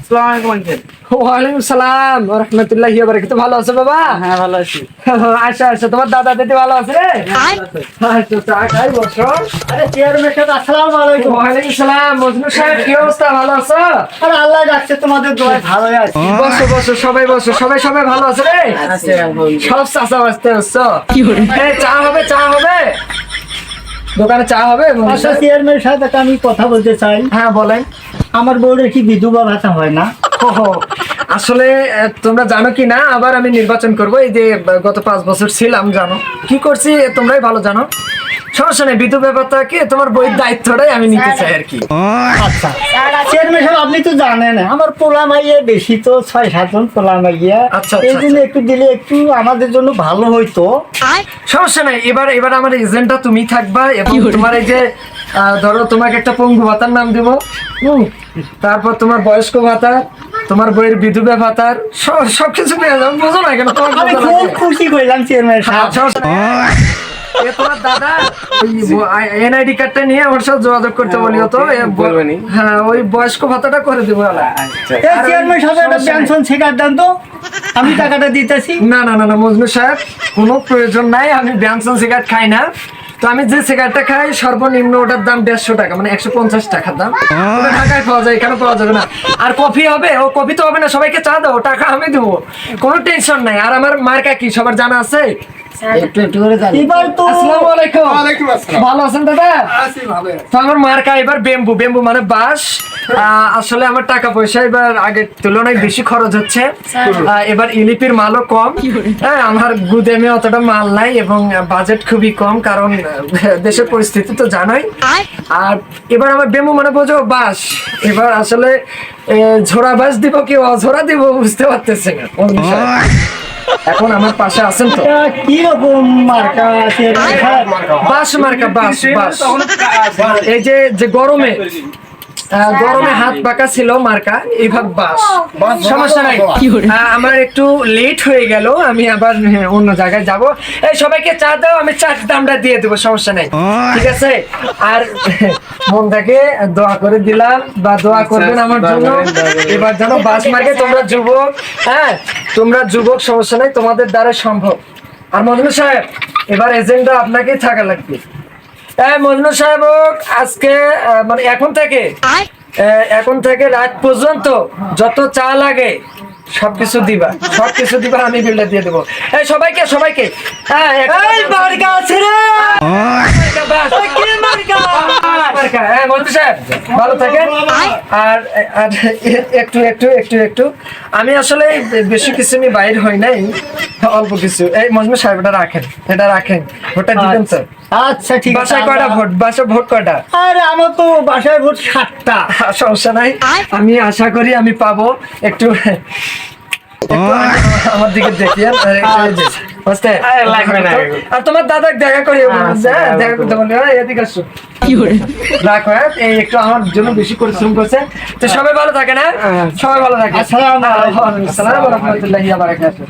আসসালামু আলাইকুম। আঙ্কেল ওয়ালাইকুম সালাম রহমতুল্লাহ বারাকাতু ভালো আছো বাবা? হ্যাঁ ভালো আছি। আচ্ছা আচ্ছা তোমার দাদা দিদি ভালো আছে? রে আচ্ছা চা খাই বসো আরে চেয়ারম্যান সাহেব আসসালামু আলাইকুম। ওয়ালাইকুম সালাম মজনু সাহেব কি অবস্থা? ভালো আছো? আরে আল্লাহ রাখছে তোমাদের দোয়ায় ভালোই আছি। বসো বসো সবাই বসো সবাই সবাই ভালো আছে রে? সব চাষা বাঁচতে হচ্ছো এই, চা হবে চা হবে। দোকানে চা হবে চেয়ারম্যানের সাথে একটা আমি কথা বলতে চাই। হ্যাঁ বলেন। আমার বউরের কি বিধবা ভাষা হয় না? ওহো, আসলে তোমরা জানো কি না? আবার আমি নির্বাচন করব। এই যে গত পাঁচ বছর ছিলাম জানো। কি করছি তোমরাই ভালো জানো। সমস্যা নেই বিদ্যুৎ ব্যাপারটা কি? তোমার বইয়ের দায়িত্বটাই আমি নিতে চাই আর কি। আচ্ছা। চেয়ারম্যান সাহেব আপনি তো জানেন আমার পোলা মাইয়া বেশি তো ছয় সাতজন পোলা মাইয়া। আচ্ছা, এই আচ্ছা, জন্য একটু দিলে একটু আমাদের জন্য ভালো হইতো। সমস্যা নাই এবার এবার আমার এজেন্টটা তুমি থাকবা এবং তোমার এই যে ধরো তোমাকে একটা পঙ্গু ভাতার নাম দিব। হুম তারপর তোমার বয়স্ক ভাতা তোমার বইয়ের বিধবা ভাতার সব- সবকিছু পেয়ে যাব বুঝো না কেন তোমার আমি খুব খুশি হইলাম চেয়ারম্যান। এ তোমার দাদা এনআইডি কার্ডটা নিয়ে ওর সাথে যোগাযোগ করতে বলিও তো হ্যাঁ ওই বয়স্ক ভাতাটা করে দেবো এই চেয়ারম্যান সাহেব একটা পেনশন শেখার দেন তো। আমি টাকাটা দিতেছি। না না না না মজনু সাহেব কোনো প্রয়োজন নাই আমি ব্যানসন সিগারেট খাই না। তো আমি যে সিগারেটটা খাই সর্বনিম্ন ওটার দাম দেড়শো টাকা মানে একশো পঞ্চাশ টাকার দাম। ওটা ঢাকায় পাওয়া যায় এখানে পাওয়া যাবে না? আর কফি হবে? ও কফি তো হবে না সবাইকে চা দাও টাকা আমি দেবো। কোনো টেনশন নাই। আর আমার মার্কা কি? সবার জানা আছে? একটু একটু করে জানি। তো আসসালামু আলাইকুম। ভালো আছেন দাদা? তো আমার মার্কা এবার বেম্বু। বেম্বু মানে বাঁশ। আহ, আসলে আমার টাকা পয়সা এবার আগের তুলনায় বেশি খরচ হচ্ছে। এবার ইলিপির মালও কম। হ্যাঁ আমার গুদেমে অতটা মাল নাই এবং বাজেট খুবই কম কারণ দেশের পরিস্থিতি তো জানোই। আর এবার আমার বেম্বু মানে বোঝো বাস এবার আসলে ঝোড়া বাস দিব কি অঝোড়া দিব বুঝতে পারতেছে না। এখন আমার পাশে আছেন তো। কি রকম মার্কা? আছে বাস বাঁশ মার্কা বাস বাস এই যে যে গরমে গরমে হাত পাকা ছিল মার্কা এইভাবে বাস। সমস্যা নাই। আমার একটু লেট হয়ে গেল আমি আবার হ্যাঁ, অন্য জায়গায় যাব। এই সবাইকে চা দাও আমি চার দামটা দিয়ে দেবো সমস্যা নাই। ঠিক আছে? আর মন থেকে দোয়া করে দিলাম বা দোয়া করবেন আমার জন্য। এবার যেন বাস মার্কে তোমরা যুবক হ্যাঁ তোমরা যুবক সমস্যা নাই তোমাদের দ্বারা সম্ভব। আর মজনু সাহেব এবার এজেন্টটা আপনাকেই থাকা লাগবে। মজনু সাহেব আজকে মানে এখন থেকে এখন থেকে রাত পর্যন্ত যত চা লাগে সবকিছু দিবা। সবকিছু দিবা আমি বিলটা দিয়ে দেবো। এই সবাইকে সবাইকে। হ্যাঁ হ্যাঁ, মন্ত্রী সাহেব, ভালো থাকেন। আর আর একটু একটু একটু একটু। আমি আসলে বেশি কিছু নিয়ে বাইর হই নাই অল্প কিছু। এই মজনু সাহেব এটা রাখেন এটা রাখেন। ভোটটা দিবেন তো আচ্ছা ঠিক আছে বাসায় কয়টা ভোট? ভোট কয়টা? আরে আমার তো বাসায় ভোট সাতটা। সমস্যা নাই। আমি আশা করি আমি পাবো। একটু আমার দিকে দেখিয়ে এই আর তোমার দাদা দেখা করি হ্যাঁ, দেখা করতে বলি হ্যাঁ, এদিকে আসো। রাখো হ্যাঁ এই একটু আমার জন্য বেশি পরিশ্রম করছে। তো সবাই ভালো থাকে না? সবাই ভালো থাকে। আসসালামু আলাইকুম। আসসালামু আলাইকুম ওয়া বারাকাতুহু।